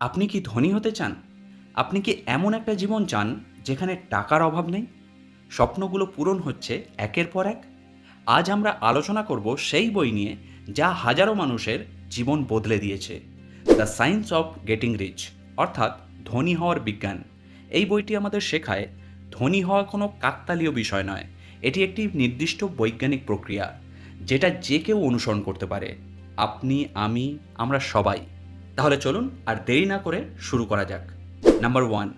আপনি কি ধনী হতে চান? আপনি কি এমন একটা জীবন চান যেখানে টাকার অভাব নেই? স্বপ্নগুলো পূরণ হচ্ছে একের পর এক। আজ আমরা আলোচনা করব সেই বই নিয়ে যা হাজারো মানুষের জীবন বদলে দিয়েছে। The science of getting rich অর্থাৎ ধনী হওয়ার বিজ্ঞান। এই বইটি আমাদের শেখায় ধনী হওয়া কোনো কাকতালীয় বিষয় নয়। এটি একটি নির্দিষ্ট বৈজ্ঞানিক প্রক্রিয়া, যেটা যে কেউ অনুসরণ করতে পারে। আপনি, আমি, আমরা সবাই। তাহলে চলুন আর দেরি না করে শুরু করা যাক। নাম্বার ওয়ান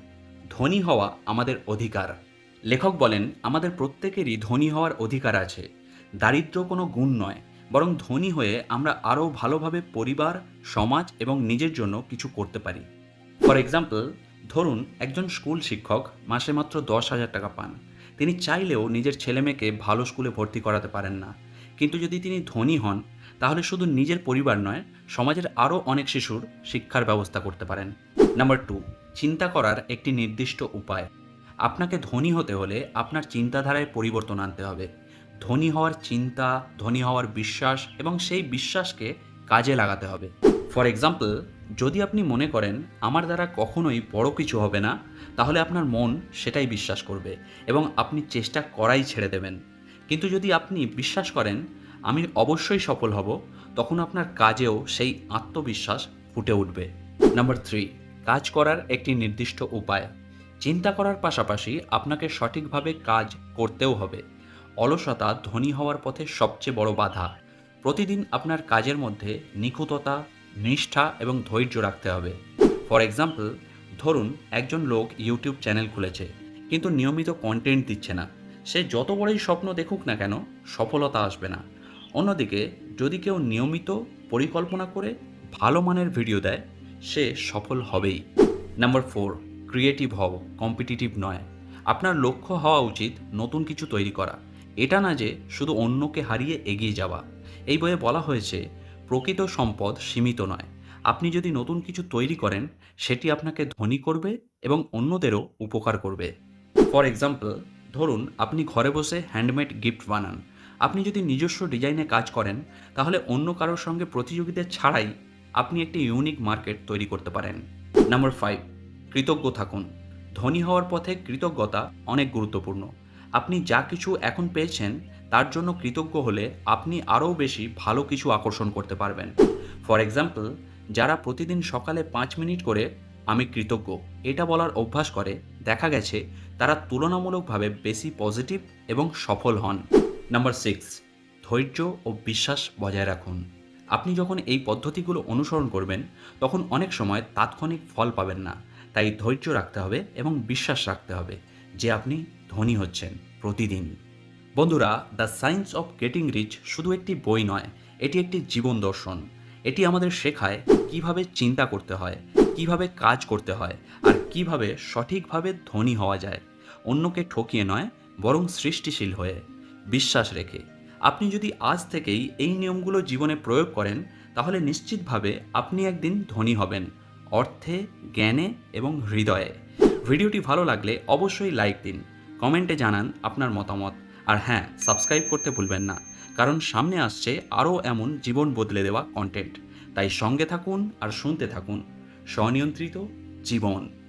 ধনী হওয়া আমাদের অধিকার। লেখক বলেন, আমাদের প্রত্যেকেরই ধনী হওয়ার অধিকার আছে। দারিদ্র কোনো গুণ নয়, বরং ধনী হয়ে আমরা আরও ভালোভাবে পরিবার, সমাজ এবং নিজের জন্য কিছু করতে পারি। ফর এক্সাম্পল ধরুন, একজন স্কুল শিক্ষক মাসে মাত্র দশ হাজার টাকা পান। তিনি চাইলেও নিজের ছেলেমেয়েকে ভালো স্কুলে ভর্তি করাতে পারেন না। কিন্তু যদি তিনি ধনী হন তাহলে শুধু নিজের পরিবার নয়, সমাজের আরও অনেক শিশুর শিক্ষার ব্যবস্থা করতে পারেন। নাম্বার টু, চিন্তা করার একটি নির্দিষ্ট উপায়। আপনাকে ধনী হতে হলে আপনার চিন্তাধারায় পরিবর্তন আনতে হবে। ধনী হওয়ার চিন্তা, ধনী হওয়ার বিশ্বাস এবং সেই বিশ্বাসকে কাজে লাগাতে হবে। ফর এক্সাম্পল, যদি আপনি মনে করেন, আমার দ্বারা কখনোই বড় কিছু হবে না তাহলে আপনার মন সেটাই বিশ্বাস করবে এবং আপনি চেষ্টা করাই ছেড়ে দেবেন। কিন্তু যদি আপনি বিশ্বাস করেন আমি অবশ্যই সফল হব, তখন আপনার কাজেও সেই আত্মবিশ্বাস ফুটে উঠবে। নাম্বার থ্রি কাজ করার একটি নির্দিষ্ট উপায়। চিন্তা করার পাশাপাশি আপনাকে সঠিকভাবে কাজ করতেও হবে। অলসতা ধনী হওয়ার পথে সবচেয়ে বড় বাধা। প্রতিদিন আপনার কাজের মধ্যে নিখুঁততা, নিষ্ঠা এবং ধৈর্য রাখতে হবে। ফর এক্সাম্পল ধরুন একজন লোক ইউটিউব চ্যানেল খুলেছে, কিন্তু নিয়মিত কন্টেন্ট দিচ্ছে না। সে যত বড়ই স্বপ্ন দেখুক না কেন, সফলতা আসবে না। অন্যদিকে, যদি কেউ নিয়মিত পরিকল্পনা করে ভালো মানের ভিডিও দেয়, সে সফল হবেই। নাম্বার ফোর, ক্রিয়েটিভ হও, কম্পিটিটিভ নয়। আপনার লক্ষ্য হওয়া উচিত নতুন কিছু তৈরি করা। এটা না যে শুধু অন্যকে হারিয়ে এগিয়ে যাওয়া। এই বইয়ে বলা হয়েছে, প্রকৃত সম্পদ সীমিত নয়। আপনি যদি নতুন কিছু তৈরি করেন, সেটি আপনাকে ধনী করবে এবং অন্যদেরও উপকার করবে। ফর এক্সাম্পল, ধরুন আপনি ঘরে বসে হ্যান্ডমেড গিফট বানান। আপনি যদি নিজস্ব ডিজাইনে কাজ করেন, তাহলে অন্য কারোর সঙ্গে প্রতিযোগিতা ছাড়াই আপনি একটি ইউনিক মার্কেট তৈরি করতে পারেন। নাম্বার ফাইভ কৃতজ্ঞ থাকুন। ধনী হওয়ার পথে কৃতজ্ঞতা অনেক গুরুত্বপূর্ণ। আপনি যা কিছু এখন পেয়েছেন, তার জন্য কৃতজ্ঞ হলে আপনি আরও বেশি ভালো কিছু আকর্ষণ করতে পারবেন। ফর এক্সাম্পল যারা প্রতিদিন সকালে পাঁচ মিনিট করে আমি কৃতজ্ঞ, এটা বলার অভ্যাস করে, দেখা গেছে তারা তুলনামূলকভাবে বেশি পজিটিভ এবং সফল হন। নাম্বার সিক্স ধৈর্য ও বিশ্বাস বজায় রাখুন। আপনি যখন এই পদ্ধতিগুলো অনুসরণ করবেন, তখন অনেক সময় তাৎক্ষণিক ফল পাবেন না। তাই ধৈর্য রাখতে হবে এবং বিশ্বাস রাখতে হবে যে আপনি ধনী হচ্ছেন প্রতিদিন। বন্ধুরা, the science of getting rich শুধু একটি বই নয়, এটি একটি জীবন দর্শন। এটি আমাদের শেখায় কীভাবে চিন্তা করতে হয়, কীভাবে কাজ করতে হয়, আর কীভাবে সঠিকভাবে ধনী হওয়া যায়। অন্যকে ঠকিয়ে নয়, বরং সৃষ্টিশীল হয়ে। বিশ্বাস রেখে। আপনি যদি আজ থেকেই এই নিয়মগুলো জীবনে প্রয়োগ করেন, তাহলে নিশ্চিতভাবে আপনি একদিন ধনী হবেন। অর্থে, জ্ঞানে এবং হৃদয়ে। ভিডিওটি ভালো লাগলে অবশ্যই লাইক দিন। কমেন্টে জানান আপনার মতামত। আর হ্যাঁ সাবস্ক্রাইব করতে ভুলবেন না, কারণ সামনে আসছে আরও এমন জীবন বদলে দেওয়া কন্টেন্ট তাই সঙ্গে থাকুন আর শুনতে থাকুন। স্বনিয়ন্ত্রিত জীবন।